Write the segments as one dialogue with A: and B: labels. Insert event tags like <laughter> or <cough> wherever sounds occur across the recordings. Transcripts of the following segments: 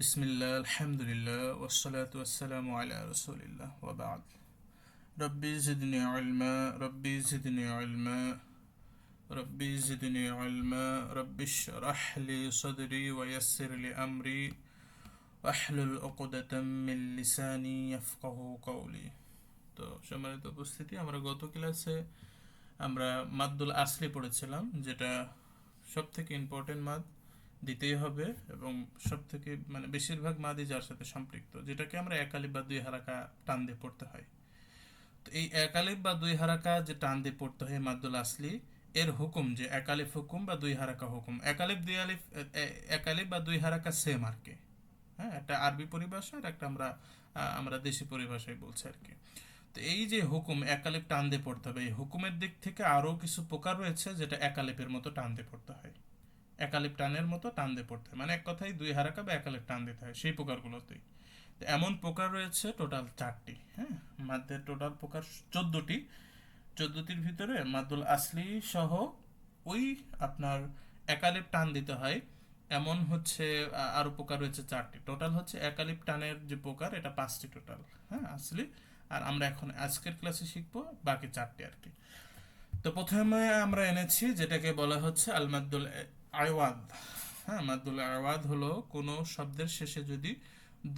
A: বিসমিল্লা আলহামদুলিল্লাহ ওসলাত ওসালাম আলা রসুলিল্লাহ ওবাদ রব্বি জিদনি আলমা রব্বি জিদনি আলমা রব্বি জিদনি আলমা রব্বিশ রাহলি সদরি ওয়াসিরলি আমরি আহলুল অকুদাতাম মিন লিসানি ইয়াফকাহু কওলি তো সম্মানিত উপস্থিতি, আমরা গত ক্লাসে আমরা মাদ্দুল আসলি পড়েছিলাম, যেটা সব থেকে ইম্পর্টেন্ট মাদ। দিতেই হবে এবং সব থেকে মানে বেশিরভাগ মাদি যার সাথে সম্পৃক্ত, যেটাকে আমরা একালিপ বা দুই হারাকা টান দিয়ে পড়তে হয়। তো এই একালিপ বা দুই হারাকা যে টান দিয়ে পড়তে হয় মাদ্দুল আসলি, এর হুকুম যে একালিফ হুকুম বা দুই হারাকা হুকুম। একালিফ দুই আলিফ একালিফ বা দুই হারাকা সেম আর কি। হ্যাঁ একটা আরবি পরিভাষা আর একটা আমরা আমরা দেশি পরিভাষায় বলছি আর কি। তো এই যে হুকুম একালিপ টান দিয়ে পড়তে হবে, এই হুকুমের দিক থেকে আরও কিছু প্রকার রয়েছে যেটা একালিপের মতো টান দিয়ে পড়তে হয়। একালিপ টানের মতো টান দিয়ে পড়তে হয়। মানে এক কথায় দুই হারাকা বা একালিপ টান দিতে হয় সেই প্রকারগুলোতেই এমন প্রকার রয়েছে টোটাল চারটি হ্যাঁ? মাদ্যের টোটাল প্রকার চোদ্দটি। চোদ্দটির ভিতরে মাদুল আসলি সহ ওই আপনার একালিপ টান দিতে হয়। এমন হচ্ছে আরও আরও প্রকার রয়েছে চারটি। টোটাল হচ্ছে একালিপ টানের যে প্রকার এটা পাঁচটি টোটাল হ্যাঁ আসলি। আর আমরা এখন আজকের ক্লাসে শিখব বাকি চারটি আর কি। তো প্রথমে আমরা এনেছি যেটাকে বলা হচ্ছে আল আওয়াদ হ্যাঁ মাদ্দুল আওয়াদ হলো কোনো শব্দের শেষে যদি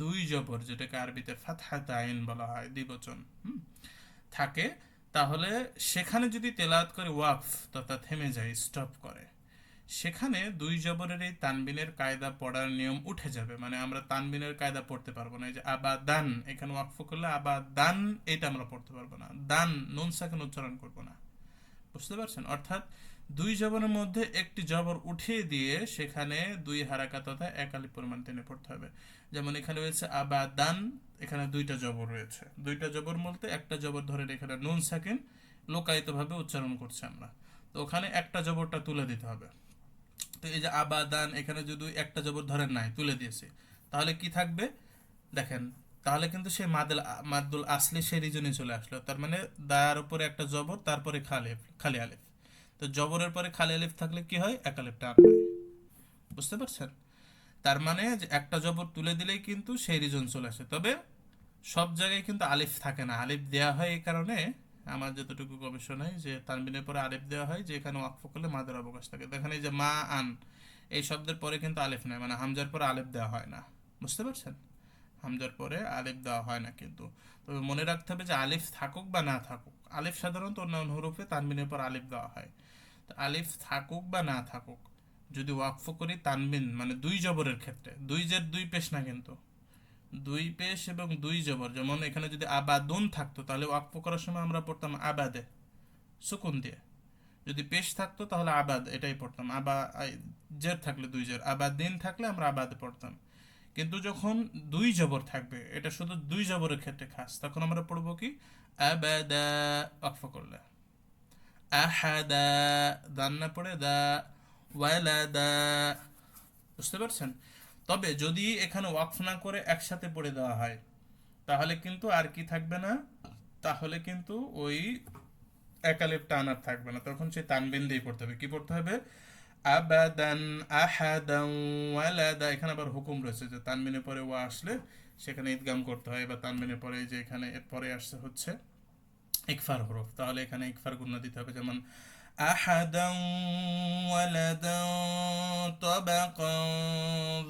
A: দুই জবর, যেটাকে আরবিতে ফাতহাত আইন বলা হয়, দ্বিবচন থাকে, তাহলে সেখানে যদি তেলাত করে ওয়াকফ তথা থেমে যায়, স্টপ করে, সেখানে দুই জবরের এই তানবিনের কায়দা পড়ার নিয়ম উঠে যাবে। মানে আমরা তানবিনের কায়দা পড়তে পারব না, এই যে আবাদান, এখানে ওয়াকফ করলে আবাদান, এটা আমরা পড়তে পারব না। দান, নুন, সাকিন উচ্চারণ করব না। বুঝতে পারছেন? অর্থাৎ দুই জবরের মধ্যে একটি জবর উঠিয়ে দিয়ে সেখানে দুই হারাকা তথা একালি পরিমাণ টেনে পড়তে হবে। যেমন এখানে রয়েছে আবাদান, এখানে দুইটা জবর রয়েছে। দুইটা জবর বলতে একটা জবর ধরে এখানে নুন সাকিন, লোকায়িতভাবে উচ্চারণ করছি আমরা। তো ওখানে একটা জবরটা তুলে দিতে হবে। তো এই যে আবাদান, এখানে যদি একটা জবর ধরেন নাই, তুলে দিয়েছে, তাহলে কি থাকবে? দেখেন, তাহলে কিন্তু সেই মাদুল মাদুল আসলে সেই রিজনে চলে আসলো। তার মানে দার উপরে একটা জবর, তারপরে খালি খালি আলিফ। তো জবরের পরে খালি আলিফ থাকলে কি হয়? এক আলিফ টান হয়। বুঝতে পারছেন? তার মানে যে একটা জবর তুলে দিলেই কিন্তু সেই রিজন চলে আসে। তবে সব জায়গায় কিন্তু আলিফ থাকে না। আলিফ দেওয়া হয় এই কারণে আমার যতটুকু গবেষণায় যে তানবিনের পরে আলিফ দেওয়া হয় যে এখানে ওয়াকফ করলে মাদের অবকাশ থাকে। দেখেন এই যে মা আন, এই শব্দের পরে কিন্তু আলিফ নাই। মানে হামজার পরে আলিফ দেওয়া হয় না। বুঝতে পারছেন? হামজার পরে আলিফ দেওয়া হয় না কিন্তু। তবে মনে রাখতে হবে যে আলিফ থাকুক বা না থাকুক, আলিফ সাধারণত অন্যান্য হরফে তানবিনের পর আলিফ দেওয়া হয়। আলিফ থাকুক বা না থাকুক, যদি ওয়াকফ করি তানবিন মানে দুই জবরের ক্ষেত্রে, দুই জের দুই পেশ না কিন্তু। দুই পেশ এবং দুই জবর, যেমন এখানে যদি আবাদুন থাকতো, তাহলে ওয়াকফ করার সময় আমরা পড়তাম আবাদে, সুকুন দিয়ে। যদি পেশ থাকতো, তাহলে আবাদ, এটাই পড়তাম। আবা জের থাকলে দুই জের, আবাদিন থাকলে আমরা আবাদে পড়তাম। কিন্তু যখন দুই জবর থাকবে, এটা শুধু দুই জবরের ক্ষেত্রে খাস, তখন আমরা পড়ব কি? আবাদা, ওয়াকফ করলে। আহাদা দান না পড়ে দা, ওয়ালাদা। বুঝতে পারছেন? তবে যদি এখানে ওয়াকফ না করে একসাথে পড়ে দেওয়া হয়, তাহলে কিন্তু আর কি থাকবে না? তাহলে কিন্তু ওই একালিপ টান আর থাকবে না। তখন সে তানবিন দিয়ে পড়তে হবে। কি পড়তে হবে? আবাদান আহাদান ওয়ালাদা। এখানে আবার হুকুম রয়েছে যে তানবিনের পরে ওয়া আসলে সেখানে ঈদগাম করতে হয় বা তানবিনের পরে যে এখানে এর পরে আসছে হচ্ছে ইকফার হরফ। তাহলে এখানে ইকফার গুণ দিতে হবে, যেমন, আহাদান ওয়ালাদান তাবাকান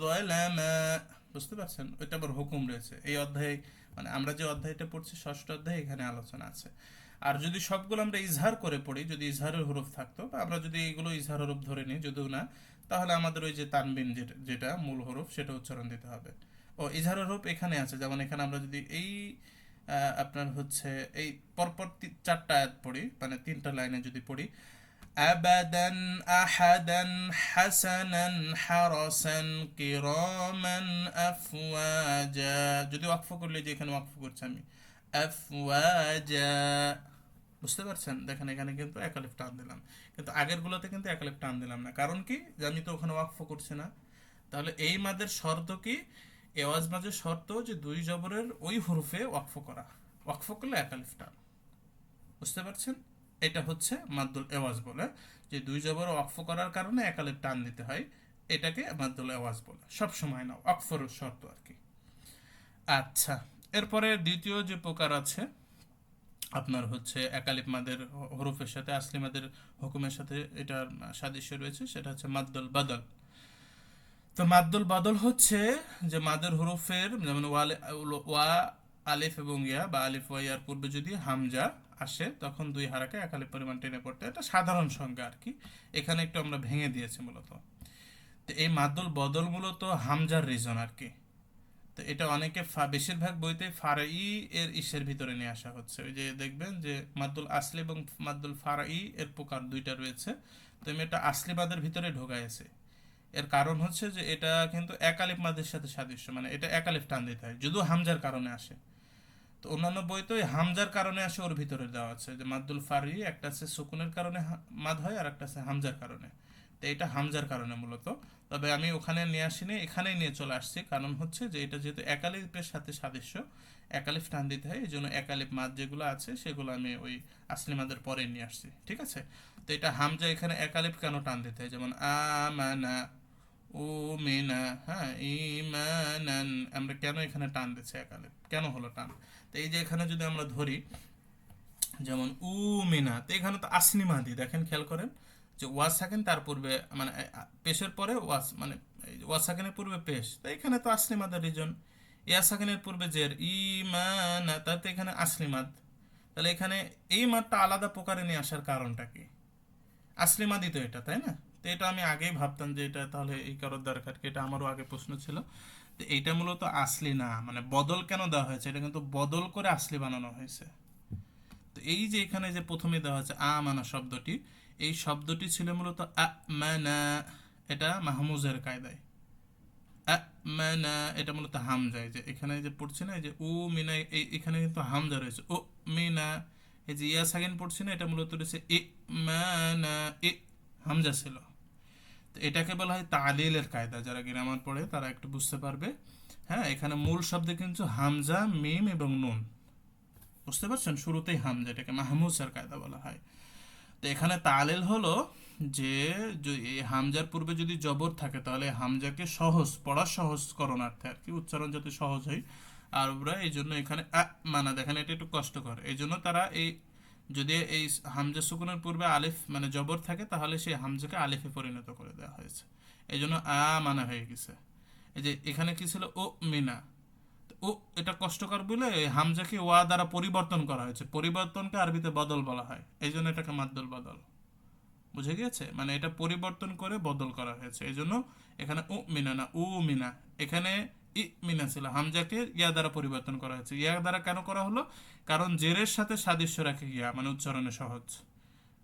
A: যালামা। বুঝতে পারছেন? ওইটা আবার হুকুম রয়েছে। এই অধ্যায়ে মানে আমরা যে অধ্যায়টা পড়ছি, ষষ্ঠ অধ্যায়ে এখানে আলোচনা আছে। আর যদি সবগুলো আমরা ইজহার করে পড়ি, যদি ইজহারের হরফ থাকতো, বা আমরা যদি এগুলো ইজহার হরফ ধরে নিই, যদিও না, তাহলে আমাদের ওই যে তানবিন যেটা মূল হরফ, সেটা উচ্চারণ দিতে হবে। ও ইজহার হরফ এখানে আছে, যেমন এখানে আমরা যদি এই আপনার হচ্ছে এই পরপর চারটা আয়াত পড়ি মানে তিনটা লাইনে যদি পড়ি। আবাদান আহাদান হাসানান হারাসান কিরামান আফওয়াজা। যদি ওয়াকফ করলে যে এখানে ওয়াকফ করছি আমি। আফওয়াজা। বুঝতে পারছেন? দেখেন এখানে কিন্তু একালিফ টান দিলাম। কিন্তু আগের গুলোতে কিন্তু একালিফ টান দিলাম না। কারণ কি? আমি তো ওখানে ওয়াকফ করছি না। তাহলে এই মাদের শর্ত কি? এওয়াজ মাঝে শর্ত যে দুই জবরের ওই হরফে ওয়াকফ করা। ওয়াকফ করলে একালিফ টান। বুঝতে পারছেন? এটা হচ্ছে মাদ্দুল এওয়াজ বলে। যে দুই জবর ওয়াকফ করার কারণে একালিফ টান দিতে হয়, এটাকে মাদ্দুল আওয়াজ বলে। সব সময় নাও অক্ষর শর্ত আর কি। আচ্ছা এরপরে দ্বিতীয় যে প্রকার আছে, আপনার হচ্ছে একালিপ মাদের হরফের সাথে আসলিমাদের হুকুমের সাথে এটার সাদৃশ্য রয়েছে, সেটা হচ্ছে মাদ্দুল বাদল। তো মাদ্দুল বাদল হচ্ছে যে মাদের হরফের যেমন ওয়া আলিফ এবং ইয়া বা আলিফ ওয়া ইয়ার পূর্বে যদি হামজা আসে, তখন দুই হারাকে এক আলিফ পরিমাণ টেনে পড়তে। এটা সাধারণ সংজ্ঞা আর কি। এখানে একটু আমরা ভেঙে দিয়েছি মূলত। তো এই মাদ্দুল বদল মূলত হামজার রিজন আর কি। তো এটা অনেকে বেশিরভাগ বইতে ফারাই এর ইসের ভিতরে নিয়ে আসা হচ্ছে। ওই যে দেখবেন যে মাদ্দুল আসলি এবং মাদ্দুল ফারাই এর প্রকার দুইটা রয়েছে। তো আমি এটা আসলি মাদের ভিতরে ঢোকাইছে এর কারণ হচ্ছে যে এটা কিন্তু একালিফ মাদের সাথে সাদৃশ্য মানে এটা একালিফ টান দিতে হয়, যদিও হামজার কারণে আসে। তো অন্যান্য বই তো হামজার কারণে আসে, ওর ভিতরে দেওয়া আছে যে মাদ্দুল ফারি একটা আছে সুকুনের কারণে মাদ হয় আর একটা আছে হামজার কারণে। তো এটা হামজার কারণে মূলত। তবে আমি ওখানে নিয়ে আসিনি, এখানেই নিয়ে চলে আসছি। কারণ হচ্ছে যে এটা যেহেতু একালিফের সাথে সাদৃশ্য একালিফ টান দিতে হয়, এই জন্য একালিফ মাদ যেগুলো আছে, সেগুলো আমি ওই আসলি মাদের পরে নিয়ে আসছি, ঠিক আছে? তো এটা হামজা এখানে একালিফ কেন টান দিতে হয়? যেমন, আমানা ও মেনা হ্যাঁ ইমানান আমরা কেন এখানে টান দিচ্ছি একালিফ কেন হলো টান? তো এই যে এখানে যদি আমরা ধরি, যেমন উ মিনা তো এখানে তো আসনি মাদি দেখেন খেয়াল করেন যে ওয়াজ সাকেন তার পূর্বে মানে পেশের পরে ওয়াজ মানে ওয়াজ সাকেনের পূর্বে পেশ। তো এখানে তো আসলি রিজন। ইয়া সাকেনের পূর্বে জের। ইমানা, তাতে এখানে আসলি তাহলে এখানে এই মাদটা আলাদা প্রকারে নিয়ে আসার কারণটা কি? আসলি তো এটা, তাই না? এটা আমি আগেই ভাবতাম যে এটা তাহলে এই কারোর দরকার এটা আমারও আগে প্রশ্ন ছিল। তো এইটা মূলত আসলি না মানে বদল কেন দেওয়া হয়েছে? এটা কিন্তু বদল করে আসলি বানানো হয়েছে। তো এই যে এখানে যে প্রথমে দেওয়া হয়েছে আ মানা শব্দটি, এই শব্দটি ছিল মূলত এটা মাহমুজের কায়দায়। এটা মূলত হামজায়। যে এখানে যে পড়ছে না যে উ মিনা এখানে কিন্তু হামজা রয়েছে। ও মিনা এই যে ইয়া সাগেন পড়ছে না, এটা মূলত রয়েছে এ মানা এ হামজা ছিল। এটাকে বলা হয় তালিলের কায়দা। যারা গ্রামার পড়ে, তারা একটু বুঝতে পারবে। হ্যাঁ এখানে মূল শব্দে কিন্তু হামজা, মিম এবং নুন। বুঝতে পারছেন? শুরুতেই হামজা, এটাকে মাহমুসার কায়দা বলা হয়। তো এখানে তালেল হলো যে এই হামজার পূর্বে যদি জবর থাকে, তাহলে হামজাকে সহজ, পড়া সহজ করণার্থে আর কি, উচ্চারণ যাতে সহজ হয়। আর ওরা এই জন্য এখানে মানা, দেখেন এটা একটু কষ্টকর। এই জন্য তারা এই যদি এই হামজা সুকুনের পূর্বে আলিফ মানে জবর থাকে, তাহলে সেই হামজাকে আলিফে পরিণত করে দেওয়া হয়েছে। এই জন্য আ মানা হয়ে গেছে। এই যে এখানে কি ছিল? ও মিনা। ও এটা কষ্টকর বলে হামজাকে ওয়া দ্বারা পরিবর্তন করা হয়েছে। পরিবর্তনকে আরবিতে বদল বলা হয়। এই জন্য এটাকে মাদ্দল বদল। বুঝে গিয়েছে? মানে এটা পরিবর্তন করে বদল করা হয়েছে। এই জন্য এখানে ও মিনা না, উ মিনা। এখানে ই মিনা ছিল, হামজাকে ইয়া দ্বারা পরিবর্তন করা হয়েছে। ইয়া দ্বারা কেন করা হলো? কারণ জেরের সাথে সাদৃশ্য রাখে ইয়া মানে উচ্চারণে সহজ।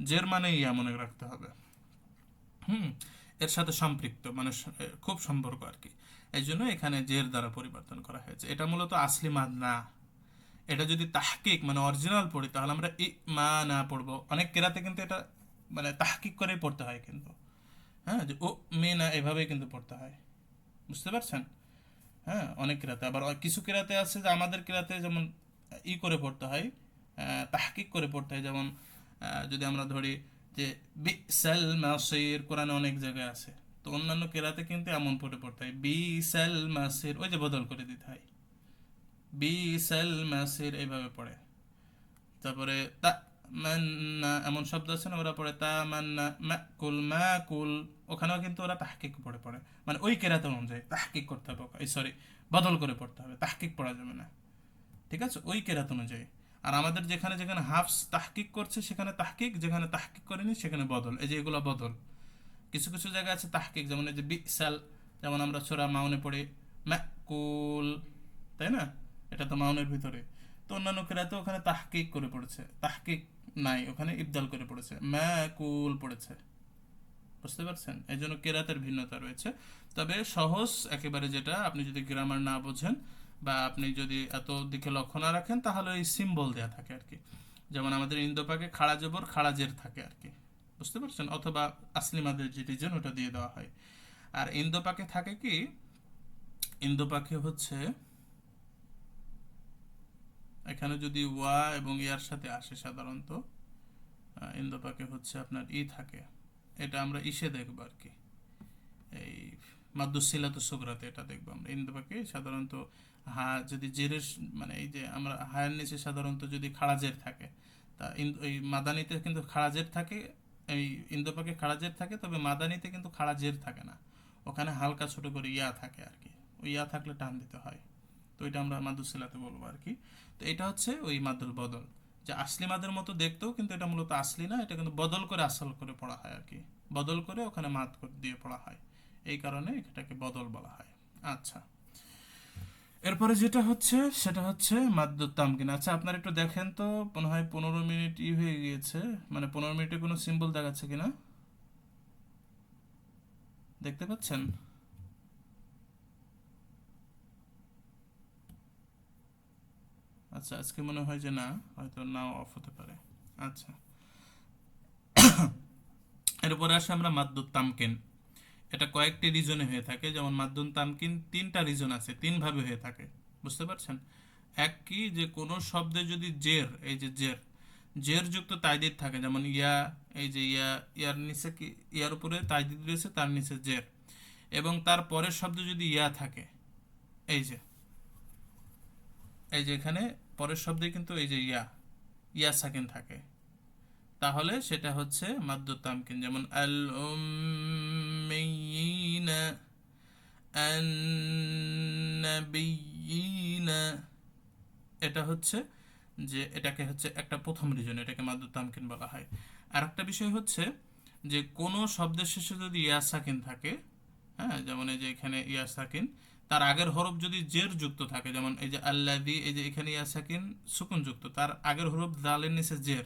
A: জের মানে ইয়া মনে রাখতে হবে। হুম, এর সাথে সম্পৃক্ত মানে খুব সম্পর্ক আর কি। এই জন্য এখানে জের দ্বারা পরিবর্তন করা হয়েছে। এটা মূলত আসলি মাদ না এটা যদি তাহকিক মানে অরিজিনাল পড়ি, তাহলে আমরা ই মা না পড়ব। অনেক কেরাতে কিন্তু এটা মানে তাহকিক করেই পড়তে হয় কিন্তু। হ্যাঁ যে ও, মে না, এভাবেই কিন্তু পড়তে হয়। বুঝতে পারছেন? হ্যাঁ অনেক কেরাতে। আবার কিছু কেরাতে আছে যে আমাদের কেরাতে যেমন ই করে পড়তে হয় তাহকিক করে পড়তে হয়। যেমন যদি আমরা ধরি যে, বিসাল মাসির কোরআনে অনেক জায়গায় আছে। তো অন্যান্য কেরাতে কিন্তু এমন পড়ে পড়তে হয়, বিসাল মাসির, ওই যে বদল করে দিতে হয়। বিসাল মাসির এইভাবে পড়ে। তারপরে তা মান্না এমন শব্দ আছে না ওরা পড়ে তা মান্না মাকুল মাকুল। ওখানেও কিন্তু ওরা তাহকিক পড়ে পড়ে। মানে ওই কেরাতে অনুযায়ী তাহকিক করতে হবে এই সরি বদল করে পড়তে হবে, তাহকিক পড়া যাবে না। ঠিক আছে? ওই কেরাত অনুযায়ী। আর আমাদের যেখানে যেখানে হাফস তাহকিক করছে, সেখানে তাহকিক, যেখানে তাহকিক করেনি, সেখানে বদল। এই যে এগুলো বদল। কিছু কিছু জায়গা আছে তাহকিক, যেমন এই যে বিসাল, যেমন আমরা ছোরা মাউনে পড়ি ম্যাকুল তাই না? এটা তো মাউনের ভিতরে। তো অন্যান্য কেরাতে ওখানে তাহকিক করে পড়েছে, তাহকিক নাই, ওখানে ইবদাল করে পড়েছে। ম্যাকুল পড়েছে। বুঝতে পারছেন? এই জন্য কেরাতের ভিন্নতা রয়েছে। তবে সহজ একেবারে যেটা, আপনি যদি গ্রামার না বোঝেন বা আপনি যদি এত দিকে লক্ষ্য না রাখেন, তাহলে এই সিম্বল দেয়া থাকে আর কি। যেমন আমাদের ইন্দোপাকে খাড়া জবর, খাড়া জের থাকে আর কি। বুঝতে পারছেন? অথবা আসলিমাদের যে রিজন ওটা দিয়ে দেওয়া হয়। আর ইন্দোপাকে থাকে কি? ইন্দোপাকে হচ্ছে এখানে যদি ওয়া এবং ইয়ার সাথে আসে সাধারণত ইন্দোপাকে হচ্ছে আপনার ই থাকে। এটা আমরা ইসে দেখব আর কি। এই মাদ্দুসিলাত সুগরাতে এটা দেখব আমরা। ইন্দোপাকে সাধারণত হা যদি জেরের মানে এই যে আমরা হায়ের নিচে সাধারণত যদি খাড়াজের থাকে, তা ওই মাদানিতে কিন্তু খাড়াজের থাকে, এই ইন্দোপাকে খাড়াজের থাকে, তবে মাদানিতে কিন্তু খাড়াজের থাকে না। ওখানে হালকা ছোট করে ইয়া থাকে আর কি। ওই ইয়া থাকলে টান দিতে হয়। তো এটা আমরা মাদুসিলাতে বলব আর কি। এটা হচ্ছে ওই মাদুল বদল। যে আসলি মাদের মতো দেখতেও কিন্তু এটা মূলত আসলি না, এটা কিন্তু বদল করে আসল করে পড়া হয় আর কি বদল করে ওখানে মাত দিয়ে পড়া হয়। এই কারণে এটাকে বদল বলা হয়। আচ্ছা। এরপরে যেটা হচ্ছে, সেটা হচ্ছে মাদ্দুত তামকিন। আচ্ছা আপনারা একটু দেখেন তো, মনে হয় পনেরো মিনিট ই হয়ে গিয়েছে। মানে পনেরো মিনিটে কোনো সিম্বল দেখাচ্ছে কিনা? দেখতে পাচ্ছেন? আচ্ছা আজকে মনে হয় যে না, হয়তো নাও অফ হতে পারে। আচ্ছা। এরপরে আসে আমরা মাদ্দুত তামকিন। এটা কয়েকটি রিজনে হয়ে থাকে, যেমন মাদ্দুন তামকিন তিনটা রিজন আছে, তিন ভাবে হয়ে থাকে। বুঝতে পারছেন? এক কি যে কোনো শব্দে যদি জের, এই যে জের জের যুক্ত তাইদিদ থাকে, যেমন ইয়া, এই যে ইয়া, ইয়ার নিচে কি, ইয়ার উপরে তাইদিদ রয়েছে, তার নিচে জের। এবং তার পরের শব্দ যদি ইয়া থাকে, এই যে এই যে এখানে পরের শব্দে কিন্তু এই যে ইয়া ইয়া সাকিন থাকে। তাহলে সেটা হচ্ছে মাদ্দুত তামকিন যেমন আল উম্মিয়িনা এটা হচ্ছে যে এটাকে হচ্ছে একটা প্রথম রিজন এটাকে মাদ্দুত তামকিন বলা হয়। আর একটা বিষয় হচ্ছে যে কোনো শব্দের শেষে যদি ইয়া সাকিন থাকে হ্যাঁ যেমন এই যে এখানে ইয়া সাকিন তার আগের হরফ যদি জের যুক্ত থাকে, যেমন এই যে আল্লাদি এই যে এখানে ইয়া সাকিন যুক্ত, তার আগের হরফ দালের নিচে জের।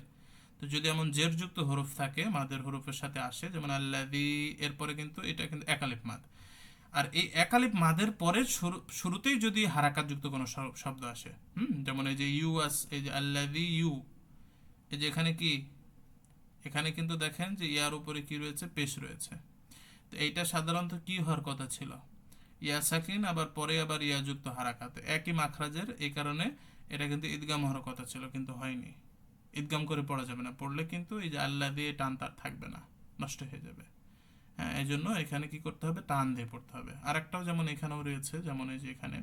A: তো যদি এমন জের যুক্ত হরফ থাকে, মাদের হরফের সাথে আসে, যেমন আল্লাদি এরপরে কিন্তু এটা কিন্তু একালিপ মাদ। আর এই একালিপ মাদের পরে শুরু- শুরুতেই যদি হারাকাত যুক্ত কোনো শব্দ আসে, হুম, যেমন এই যে ইউ আস, এই যে আল্লাদি ইউ, এই যে এখানে কি? এখানে কিন্তু দেখেন যে ইয়ার উপরে কি রয়েছে? পেশ রয়েছে। তো এইটা সাধারণত কি হওয়ার কথা ছিল? ইয়া সাকিন আবার পরে আবার ইয়া যুক্ত হারাকাত একই মাখরাজের এই কারণে এটা কিন্তু ঈদগাম হওয়ার কথা ছিল, কিন্তু হয়নি। ঈদগাম করে পড়া যাবে না। পড়লে কিন্তু এই যে আল্লাহ দিয়ে টান তার থাকবে না, নষ্ট হয়ে যাবে। হ্যাঁ এই জন্য এখানে কি করতে হবে? টান দিয়ে পড়তে হবে। আর একটাও যেমন এখানেও রয়েছে, যেমন এই যে এখানে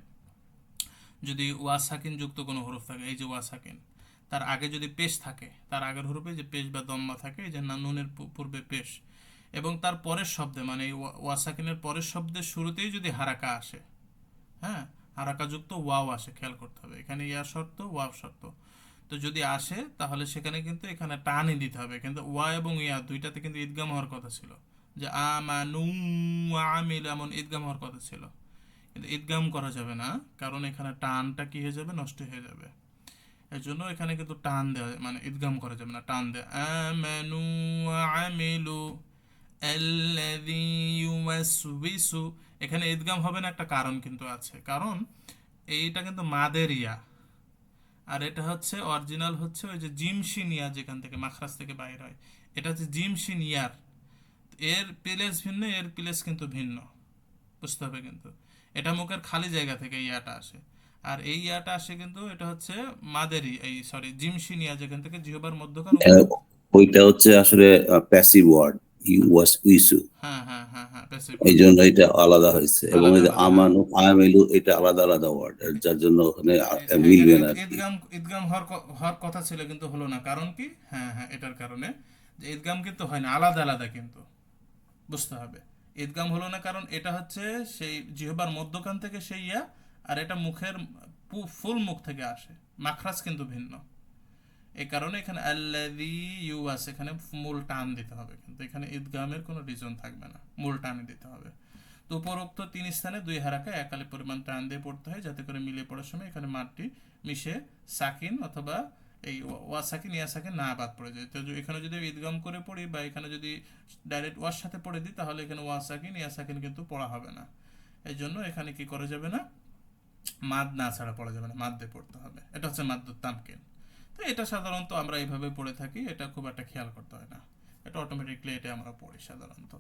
A: যদি ওয়া সাকিন যুক্ত কোনো হরফ থাকে, এই যে ওয়াসাকিন, তার আগে যদি পেশ থাকে, তার আগের হরফে যে পেশ বা দম্মা থাকে, এই যে না, নুনের পূর্বে পেশ এবং তার পরের শব্দে মানে এই ওয়া- ওয়া পরের শব্দের শুরুতেই যদি হারাকা আসে হ্যাঁ? হারাকাযুক্ত ওয়াও আসে, খেয়াল করতে হবে। এখানে ইয়া শর্ত, ওয়াও শর্ত। তো যদি আসে, তাহলে সেখানে কিন্তু এখানে টানই দিতে হবে। কিন্তু ওয়া এবং ইয়া দুইটাতে কিন্তু ঈদগাম হওয়ার কথা ছিল। যে আমানু আমিল এমন ঈদগাম হওয়ার কথা ছিল। কিন্তু ঈদগাম করা যাবে না, কারণ এখানে টানটা কি হয়ে যাবে? নষ্ট হয়ে যাবে। এর জন্য এখানে কিন্তু টান দেওয়া মানে ঈদগাম করা যাবে না, টান দেয় আমানু আমিলু ইউওয়াসওয়িসু এখানে ঈদগাম হবে না, একটা কারণ কিন্তু আছে। কারণ এইটা কিন্তু মাদের ইয়া আর এটা হচ্ছে অরিজিনাল হচ্ছে ওই যে জিমশিন ইয়া যেখান থেকে, মাখরাজ থেকে বাইর হয়। এটা হচ্ছে জিমশিন ইয়ার এর প্লেস ভিন্ন, এর প্লেস কিন্তু ভিন্ন। বুঝতে হবে কিন্তু। এটা মুখের খালি জায়গা থেকে ইয়াটা আসে। আর এই ইয়াটা আসে কিন্তু, এটা হচ্ছে মাদেরই এই সরি জিমশিন ইয়া যেখান থেকে জিহবার মধ্যখান
B: ওইটা হচ্ছে আসলে প্যাসিভ ওয়ার্ড ওয়াস
A: হ্যাঁ হ্যাঁ হ্যাঁ
B: এই জন্য এটা আলাদা হয়েছে এবং এই যে
A: আলাদা আলাদা।
B: আমানু আমেলু এটা আলাদা আলাদা ওয়ার্ড যার জন্য ওখানে মিলবে না
A: ঈদগাম হওয়ার কথা ছিল কিন্তু হলো না। কারণ কি? হ্যাঁ হ্যাঁ এটার কারণে। যে ঈদগাম কিন্তু হয় না আলাদা আলাদা কিন্তু। বুঝতে হবে। ঈদগাম হলো না কারণ এটা হচ্ছে সেই জিহবার মধ্যখান থেকে সেই ইয়া আর এটা মুখের ফুল মুখ থেকে আসে। মাখরাজ কিন্তু ভিন্ন। এই কারণে এখানে আল্লাদি ইউ আছে এখানে মূল টান দিতে হবে কিন্তু। এখানে ঈদগামের কোনো রিজন থাকবে না, মূল টান দিতে হবে। তো উপরোক্ত তিন স্থানে দুই হারাকা একালে পরিমাণ টান দিয়ে পড়তে হয়, যাতে করে মিলিয়ে পড়ার সময় এখানে মাঠটি মিশে সাকিন অথবা এই ওয়া- ওয়া সাকিন ইয়া সাকিন না বাদ পড়ে যায়। তো এখানে যদি ঈদগাম করে পড়ি বা এখানে যদি ডাইরেক্ট ওয়ার সাথে পড়ে দিই, তাহলে এখানে ওয়া সাকিন ইয়া সাকিন কিন্তু পড়া হবে না। এই জন্য এখানে কি করা যাবে না? মাদ না ছাড়া পড়া যাবে না, মাদ দিয়ে পড়তে হবে। এটা হচ্ছে মাদ্দুত তামকিন। তো এটা সাধারণত আমরা এইভাবে পড়ে থাকি, এটা খুব একটা খেয়াল করতে হয় না। এটা অটোমেটিকলি এটা আমরা পড়ি সাধারণত।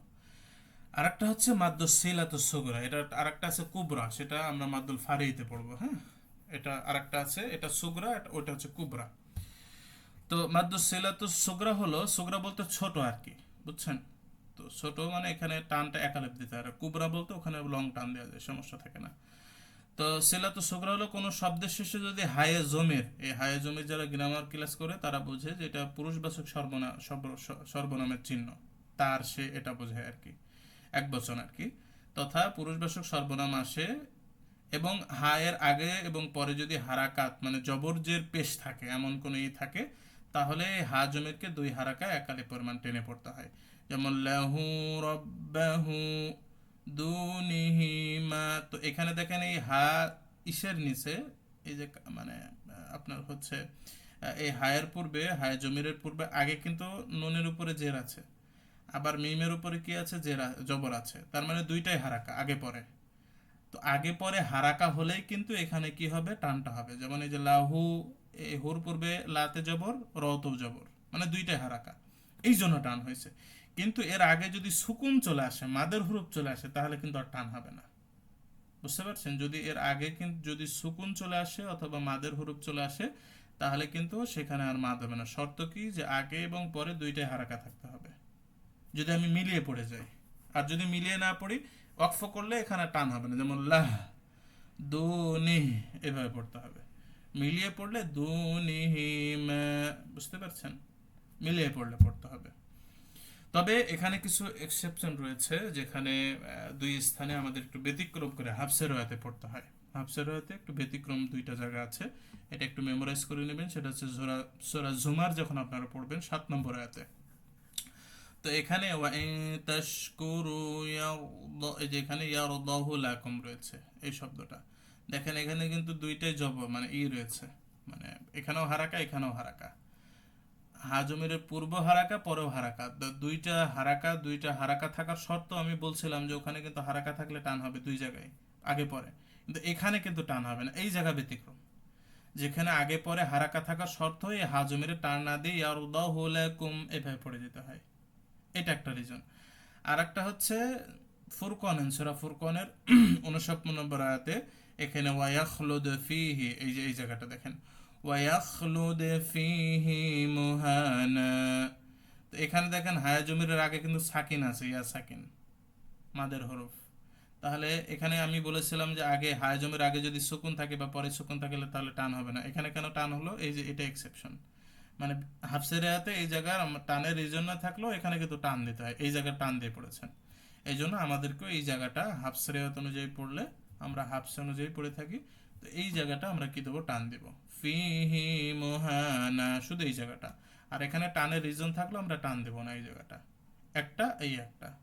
A: আরেকটা হচ্ছে মাদ্দুল সিলাত সুগরা, এটা আরেকটা আছে কুবরা, সেটা আমরা মাদ্দুল ফারিতে পড়ব হ্যাঁ? এটা আরেকটা আছে, এটা সুগরা ওটা হচ্ছে কুবরা। তো মাদ্দুল সিলাত সুগরা হলো, সুগরা বলতে ছোট আর কি, বুঝছেন? তো ছোট মানে এখানে টানটা একালেপ দিতে হয় কুবরা বলতে ওখানে লং টান দেওয়া যায়, সমস্যা থাকে না। তো সেলাতু সুগরা হলো, কোনো শব্দের শেষে যদি হায়ে জমির, এই হায়ে জমির যারা গ্রামার ক্লাস করে, তারা বোঝে যে এটা পুরুষবাচক সর্বনা সর্বনামের চিহ্ন। তার সে এটা বোঝায় আর কি। এক বচন আর কি। তথা পুরুষবাচক সর্বনাম আসে এবং হায়ের আগে এবং পরে যদি হারাকাত মানে জবরজের পেশ থাকে, এমন কোনো ই থাকে, তাহলে হা জমিরকে দুই হারাকা একালে পরিমাণ টেনে পড়তে হয়। যেমন লাহু রব্বাহু দুনিহি মা, তো এখানে দেখেন এই হা ইসের নিচে, এই যে মানে আপনার হচ্ছে এই হায়ের পূর্বে, হায় জমিরের পূর্বে, আগে কিন্তু নুনের উপরে জের আছে। আবার মিমের উপরে কি আছে? জের জবর আছে। তার মানে দুইটাই হারাকা, আগে পরে। তো আগে পরে হারাকা হলেই কিন্তু এখানে কি হবে? টানটা হবে। যেমন এই যে লাহু এই হুর পূর্বে লাতে জবর রত জবর। মানে দুইটাই হারাকা। এই জন্য টান হয়েছে। কিন্তু এর আগে যদি সুকুন চলে আসে, মাদের হুরুপ চলে আসে, তাহলে কিন্তু আর টান হবে না। বুঝতে পারছেন? যদি এর আগে কিন্তু যদি সুকুন চলে আসে অথবা মাদের হুরুপ চলে আসে, তাহলে কিন্তু সেখানে আর মাদ হবে না। শর্ত কি? যে আগে এবং পরে দুইটাই হারাকা থাকতে হবে। যদি আমি মিলিয়ে পড়ে যাই। আর যদি মিলিয়ে না পড়ি অক্ফ করলে এখানে টান হবে না। যেমন, লাহ, দুনি, এভাবে পড়তে হবে। মিলিয়ে পড়লে দুনিহিম বুঝতে পারছেন? মিলিয়ে পড়লে পড়তে হবে। তবে এখানে কিছু এক্সেপশন রয়েছে যেখানে দুই স্থানে আমাদের একটু ব্যতিক্রম করে হাফসের রয়াতে পড়তে হয়। হাফসের রয়াতে একটু ব্যতিক্রম দুইটা জায়গা আছে। এটা একটু মেমোরাইজ করে নেবেন। সেটা হচ্ছে জোরা সোরা জুমার যখন আপনারা পড়বেন সাত নম্বর আয়াতে। তো এখানে ওয়াইন তাশকুরু যে এখানে ইয়ারদাহু রয়েছে, এই শব্দটা। দেখেন এখানে কিন্তু দুইটাই জব মানে ই রয়েছে। মানে এখানেও হারাকা এখানেও হারাকা। হাজমিরের পূর্ব হারাকা পরেও হারাকা। দুইটা হারাকা দুইটা হারাকা থাকার শর্ত আমি বলছিলাম যে ওখানে কিন্তু হারাকা থাকলে টান হবে দুই জায়গায়, আগে পরে। কিন্তু এখানে কিন্তু টান হবে না, এই জায়গা ব্যতিক্রম। যেখানে আগে পরে হারাকা থাকার শর্ত, এই হাজমিরের টান না দিয়ে ইয়ারদাহু লাকুম এভাবে পড়ে যেতে হয়। এটা একটা রিজন আর একটা হচ্ছে ফুরকন সুরা ফুরকনের উনসপ্তম নম্বর আয়াতে এখানে ওয়ায়াখলুদ ফিহি, এই যে, এই জায়গাটা দেখেন। ওয়ায়াখলুদ ফিহি মুহানা তো এখানে দেখেন হায়া জমিরের আগে কিন্তু সাকিন আছে, ইয়া সাকিন, মাদের হরফ। তাহলে এখানে আমি বলেছিলাম যে আগে হায়া জমির আগে যদি সুকুন থাকে বা পরে সুকুন থাকলে তাহলে টান হবে না। এখানে কেন টান হলো? এই যে এটা এক্সেপশন মানে হাফসের হাতে এই জায়গার টানের রিজন না থাকলেও এখানে কিন্তু টান দিতে হয়। এই জায়গায় টান দিয়ে পড়েছেন। এই জন্য আমাদেরকে এই জায়গাটা হাফসের অনুযায়ী পড়লে আমরা হাফসে অনুযায়ী পড়ে থাকি। তো এই জায়গাটা আমরা কি দেবো? টান দেবো। ফিহি মোহানা, শুধু এই জায়গাটা। আর এখানে টানের রিজন থাকলে আমরা টান দেবো না এই জায়গাটা। একটা, এই একটা।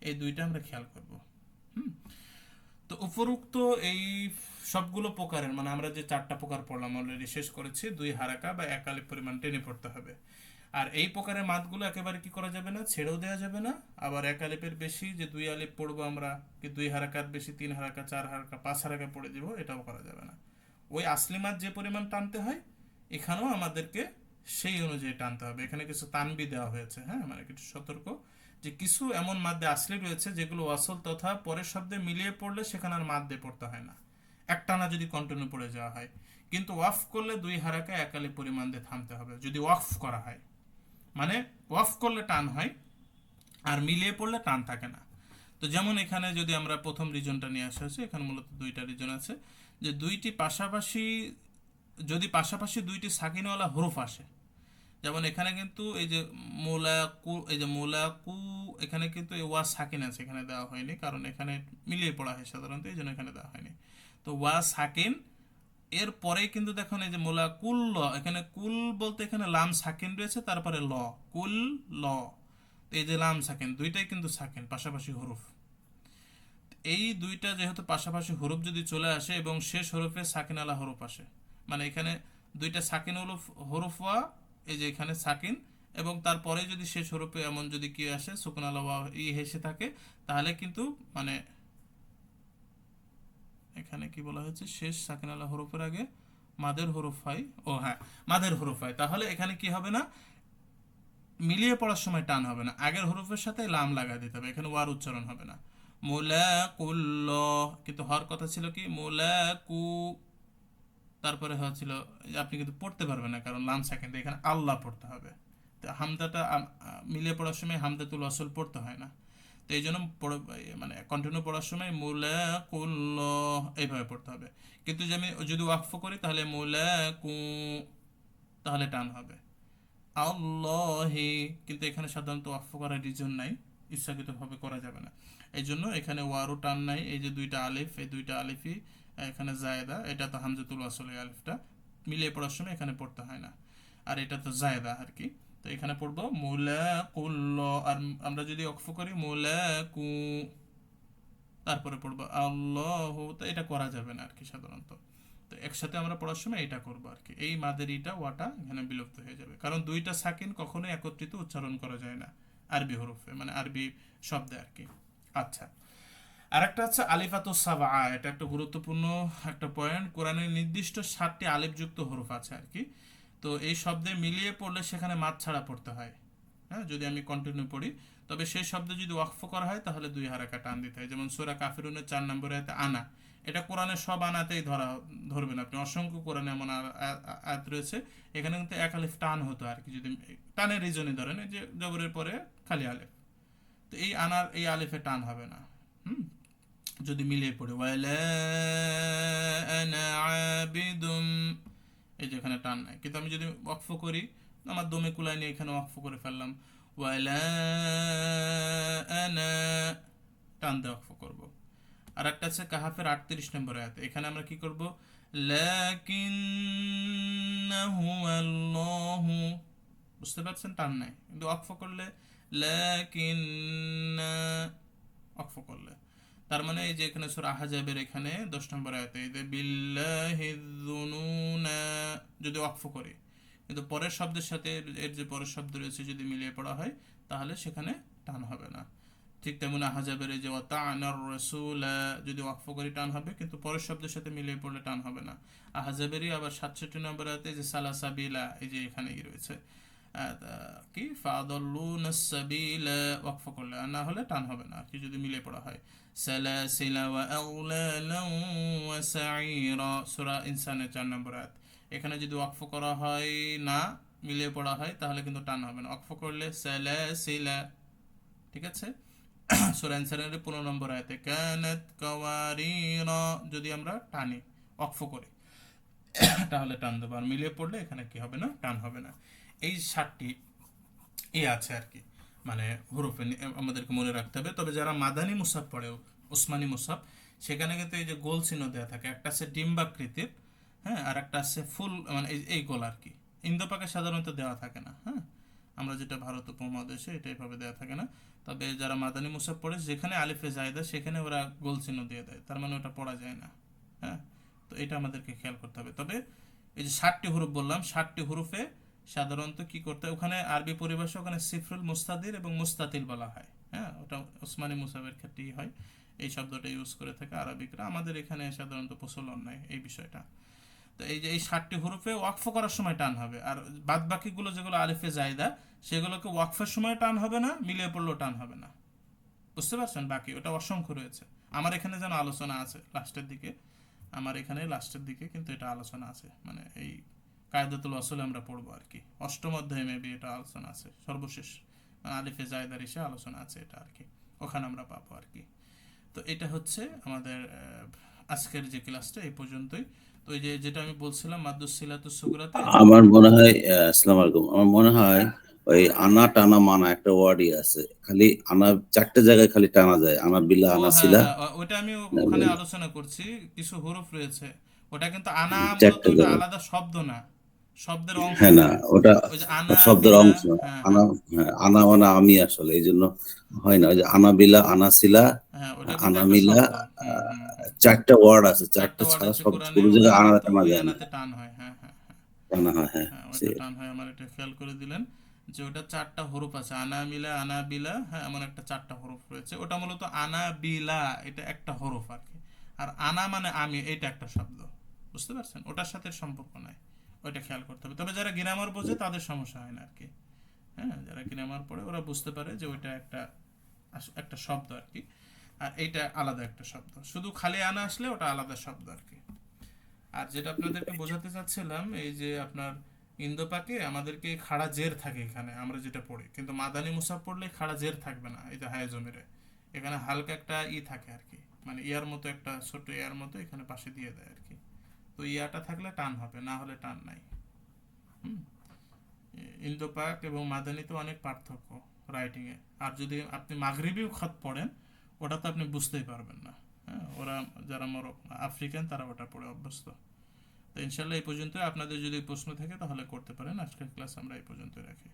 A: এই দুইটা আমরা খেয়াল করব। হুম? তো উপরোক্ত এই সবগুলো প্রকারের মানে আমরা যে চারটা প্রকার পড়লাম অলরেডি শেষ করেছি, দুই হারাকা বা এক আলিফ পরিমাণ টেনে পড়তে হবে। আর এই প্রকারের মাতগুলো একেবারে কি করা যাবে না? ছেড়েও দেওয়া যাবে না। আবার এক আলিফের বেশি যে দুই আলিফ পড়ব আমরা, কি দুই হারাকার বেশি, তিন হারাকা, চার হারাকা, পাঁচ হারাকা পড়ে দিব এটাও করা যাবে না। ওই আসলি মাত যে পরিমাণ টানতে হয়, এখানেও আমাদেরকে সেই অনুযায়ী টানতে হবে। এখানে কিছু তানবি দেওয়া হয়েছে হ্যাঁ? মানে কিছু সতর্ক যে কিছু এমন মাদ্দে আসলি রয়েছে, যেগুলো আসল তথা পরের শব্দে মিলিয়ে পড়লে সেখানে আর মাদ্দে পড়তে হয় না। একটানা যদি কন্টিনিউ পড়ে যাওয়া হয়। কিন্তু ওয়াফ করলে দুই হারাকা একালি পরিমাণ দিয়ে থামতে হবে, যদি ওয়াফ করা হয়। মানে অফ করলে টান হয় আর মিলিয়ে পড়লে টান থাকে না। তো যেমন এখানে যদি আমরা প্রথম রিজনটা নিয়ে আসা হয়েছে এখানে মূলত দুইটা রিজন আছে। যে দুইটি পাশাপাশি, যদি পাশাপাশি দুইটি সাকিনওয়ালা হরফ আসে, যেমন এখানে কিন্তু এই যে মোলাকু, এই যে মোলাকু, এখানে কিন্তু এই ওয়া সাকিন আছে, এখানে দেওয়া হয়নি। কারণ এখানে মিলিয়ে পড়া হয় সাধারণত, এই জন্য এখানে দেওয়া হয়নি। তো ওয়া সাকিন এর পরেই কিন্তু দেখুন এই যে মোলা, কুল ল, এখানে কুল বলতে এখানে লাম সাকিন রয়েছে, তারপরে ল, কুল ল। এই যে লাম সাকিন, দুইটাই কিন্তু সাকিন, পাশাপাশি হরফ। এই দুইটা যেহেতু পাশাপাশি হরুফ যদি চলে আসে এবং শেষ হরফে সাকিন আলা হরফ আসে মানে এখানে দুইটা সাকিন হরফ হরুফ ওয়া, এই যে এখানে সাকিন, এবং তারপরে যদি শেষ হরফে এমন যদি কি আসে, সুকুন আলা ই হেসে থাকে, তাহলে কিন্তু মানে এখানে কি বলা হয়েছে? শেষ সাকিন আলা হরফের আগে মাদের হরফ হয় ও হ্যাঁ মাদের হরফ হয় তাহলে এখানে কি হবে না? মিলিয়ে পড়ার সময় টান হবে না। আগের হরফের সাথে লাম লাগা দিতে হবে। এখানে ওয়ার উচ্চারণ হবে না। মোলাকুল্ল কিন্তু হওয়ার কথা ছিল কি? মোলাকু তারপরে হচ্ছিল আপনি কিন্তু পড়তে পারবেন না, কারণ লাম সেকেন্ডে। এখানে আল্লাহ পড়তে হবে। তো হামদাটা মিলিয়ে পড়ার সময় হামদাতুল আসল পড়তে হয় না। তো এই জন্য মানে কন্টিনিউ পড়ার সময় মুলাকুল্ল এইভাবে পড়তে হবে কিন্তু যে আমি যদি ওয়াকফ করি তাহলে মুলাকু তাহলে টান হবে আল্লাহি কিন্তু এখানে সাধারণত ওয়াকফ করার রিজন নাই ইচ্ছাকৃতভাবে করা যাবে না এই জন্য এখানে ওয়ারও টান নাই এই যে দুইটা আলিফ এই দুইটা আলিফই এখানে জায়দা এটা তো হামজাতুল আসল আলিফটা মিলিয়ে পড়ার সময় এখানে পড়তে হয় না আর এটা তো জায়দা আর কি তো এখানে পড়ব মুলাকুল্ল আর আমরা যদি অক্ষ করি মুলাকু তারপরে পড়ব, আল্লাহ তো এটা করা যাবে না আর কি সাধারণত। তো একসাথে আমরা পড়ার সময় এটা করব আর কি এই মাদের ইটা ওয়াটা এখানে বিলুপ্ত হয়ে যাবে। কারণ দুইটা সাকিন কখনোই একত্রিত উচ্চারণ করা যায় না আরবি হরফে মানে আরবি শব্দে আর কি আচ্ছা আরেকটা হচ্ছে আলিফাতু সাবা এটা একটা গুরুত্বপূর্ণ একটা পয়েন্ট কোরআনের নির্দিষ্ট সাতটি আলিফযুক্ত হরফ আছে আর কি তো এই শব্দে মিলিয়ে পড়লে সেখানে মাছ ছাড়া পড়তে হয়। হ্যাঁ যদি আমি কন্টিনিউ পড়ি, তবে সেই শব্দে যদি ওয়াকফ করা হয়, তাহলে দুই হারাকা টান দিতে হয়। যেমন সোরা কাফিরুনের চার নম্বরে আয়াতে আনা। এটা কোরআনের সব আনাতেই ধরা, ধরবেন আপনি। অসংখ্য কোরআনে এমন আয়াত রয়েছে। এখানে কিন্তু এক আলিফ টান হতো আর কি। যদি টানের রিজনে ধরেন যে জবরের পরে খালি আলিফ। তো এই আনার, এই আলিফে টান হবে না। হুম? যদি মিলিয়ে পড়ে, ওয়ালা আনা আবিদুম এই যে এখানে টান নাই। কিন্তু আমি যদি ওয়াকফ করি, আমার দমে কুলাই নিয়ে এখানে ওয়াকফ করে ফেললাম। ওয়ালা আনা, টান দিয়ে ওয়াকফ করব। আর একটা আছে কাহাফের আটত্রিশ নম্বর আয়াত। এখানে আমরা কি করব? বুঝতে পারছেন? টান নাই। কিন্তু ওয়াকফ করলে, লাকিন্না, ওয়াকফ করলে। তার মানে এই যে এখানে সূরা আহজাবের এখানে 10 নম্বর আয়াতে যে যদি ওয়াকফ করি, কিন্তু পরের শব্দের সাথে এর যে পরের শব্দ রয়েছে যদি মিলিয়ে পড়া হয়, তাহলে সেখানে টান হবে না। ঠিক তেমন আহাজাবের এই যে ওয়াতানার রাসূলা যদি ওয়াকফ করি টান হবে, কিন্তু পরের শব্দের সাথে মিলিয়ে পড়লে টান হবে না। আহাজাবেরই আবার সাতষট্টি নম্বর আয়াতে যে, সালাসাবিলা এই যে এখানেই রয়েছে। কি? ফাদল্লুনা সাবিলা ওয়াকফ করলে না হলে টান হবে না, আর কি যদি মিলিয়ে পড়া হয়। সালাসিলা ওয়া আউলালা ওয়া সাঈরা সূরা ইনসানের 4 নম্বর আয়াত। এখানে যদি ওয়াকফ করা হয় না, মিলিয়ে পড়া হয়, তাহলে কিন্তু টান হবে না। ওয়াকফ করলে সালাসিলা, ঠিক আছে? <clears throat> সূরা ইনসানের 15 নম্বর আয়াতে, কানাত কাওয়ারিরা, যদি আমরা টানি, ওয়াকফ করি, <clears throat> তাহলে টান দেবো। আর মিলিয়ে পড়লে এখানে কি হবে না? টান হবে না। এই সাতটি এ আছে আর কি। মানে হরফে আমাদেরকে মনে রাখতে হবে। তবে যারা মাদানি মুসাফ পড়ে, ওসমানী মুসাফ সেখানে কিন্তু এই যে গোল চিহ্ন দেওয়া থাকে, একটা আছে ডিম্বাকৃতির হ্যাঁ আর একটা আছে ফুল মানে এই- এই গোল আর কি। ইন্দোপাকে সাধারণত দেওয়া থাকে না হ্যাঁ। আমরা যেটা ভারত উপমহাদেশে এটা এইভাবে দেওয়া থাকে না। তবে যারা মাদানি মুসাফ পড়ে, যেখানে আলিফে জায়দা, সেখানে ওরা গোল চিহ্ন দিয়ে দেয়। তার মানে ওটা পড়া যায় না হ্যাঁ। তো এটা আমাদেরকে খেয়াল করতে হবে। তবে এই যে ষাটটি হরুফ বললাম, ষাটটি হরফে সাধারণত কি করতে হয়? ওখানে আরবি পরিভাষা ওখানে সিফরুল মুস্তাদির এবং মুস্তাতিল বলা হয়। হ্যাঁ ওটা ওসমানী মুসাফের ক্ষেত্রেই হয়। এই শব্দটা ইউজ করে থাকে আরবিকরা। আমাদের এখানে সাধারণত প্রচলন নাই এই বিষয়টা। তো এই যে এই ষাটটি হরফে ওয়াকফ করার সময় টান হবে। আর বাদ বাকিগুলো যেগুলো আলিফে জায়দা, সেগুলোকে ওয়াকফের সময় টান হবে না, মিলিয়ে পড়লেও টান হবে না। বুঝতে পারছেন? বাকি ওটা অসংখ্য রয়েছে। আমার এখানে যেন আলোচনা আছে লাস্টের দিকে। আমার এখানে লাস্টের দিকে কিন্তু এটা আলোচনা আছে। মানে এই কায়দাতুল আসলে আমরা পড়ব আর কি। অষ্টম অধ্যায়ে মেবি এটা আলোচনা আছে সর্বশেষ মানে আলিফে জায়দার এসে আলোচনা আছে এটা আর কি। ওখানে আমরা পাবো আর কি। তো এটা হচ্ছে আমাদের আজকের যে ক্লাসটা এই পর্যন্তই। তো এই যে যেটা আমি বলছিলাম সুগরাতে
B: আমার মনে হয় আসসালামু আলাইকুম। আমার মনে হয় ওই আনা টানা মানা একটা ওয়ার্ডই আছে। খালি আনা চারটে জায়গায় খালি টানা যায় আনা বিলা আনা
A: হ্যাঁ,
B: সিলা।
A: হ্যাঁ, ওটা আমি ওখানে আলোচনা করছি কিছু হরফ রয়েছে। ওটা কিন্তু আনা। আলাদা শব্দ না। শব্দের অংশ
B: হ্যাঁ না ওটা শব্দের অংশ।
A: হ্যাঁ,
B: আনা হ্যাঁ আনা মানে আমি আসলে এই জন্য হয় না ওই যে আনা বিলা আনা সিলা
A: ওটা কিন্তু
B: আনা
A: একটা
B: মিলা,
A: শব্দ। হুম, হুম, হুম।
B: চারটা ওয়ার্ড আছে
A: চারটা
B: ছাড়া সব কোনো জায়গায় টানা যায় না
A: টান হয় হ্যাঁ হ্যাঁ হ্যাঁ।
B: টানা হয় হ্যাঁ
A: হ্যাঁ টান হয় আমার এটা খেয়াল করে দিলেন যে ওটা চারটা হরফ আছে আনা মিলা আনা হ্যাঁ এমন একটা চারটা হরফ রয়েছে। ওটা মূলত আনা বিলা এটা একটা হরফ আর কি। আর আনা মানে আমি এটা একটা শব্দ বুঝতে পারছেন? ওটার সাথে সম্পর্ক নাই। ওইটা খেয়াল করতে হবে। তবে যারা গ্রামার বোঝে তাদের সমস্যা হয় না আর কি হ্যাঁ যারা গ্রামার পড়ে ওরা বুঝতে পারে যে ওইটা একটা একটা শব্দ আর কি আর এইটা আলাদা একটা শব্দ। শুধু খালি আনা আসলে ওটা আলাদা শব্দ আর কি আর যেটা আপনাদেরকে বোঝাতে চাচ্ছিলাম, এই যে আপনার ইন্দোপাকে আমাদেরকে খাড়া জের থাকে এখানে, আমরা যেটা পড়ি। কিন্তু মাদানি মুসাফ পড়লে খাড়া জের থাকবে না, এই যে হায় জমিরে। এখানে হালকা একটা ই থাকে আর কি মানে ইয়ার মতো একটা ছোট ইয়ার মতো এখানে পাশে দিয়ে দেয় আর কি তো ইয়াটা থাকলে টান হবে, না হলে টান নাই। ইন্দো ইন্দোপাক এবং মাদানিতে অনেক পার্থক্য রাইটিংয়ে আর যদি আপনি মাগরিবিও খত পড়েন, ওটা তো আপনি বুঝতেই পারবেন না। হ্যাঁ ওরা যারা মর, আফ্রিকান, তারা ওটা পড়ে অভ্যস্ত। তো ইনশাল্লাহ এই পর্যন্ত আপনাদের যদি প্রশ্ন থাকে তাহলে করতে পারেন। আজকের ক্লাস আমরা এই পর্যন্ত রাখি।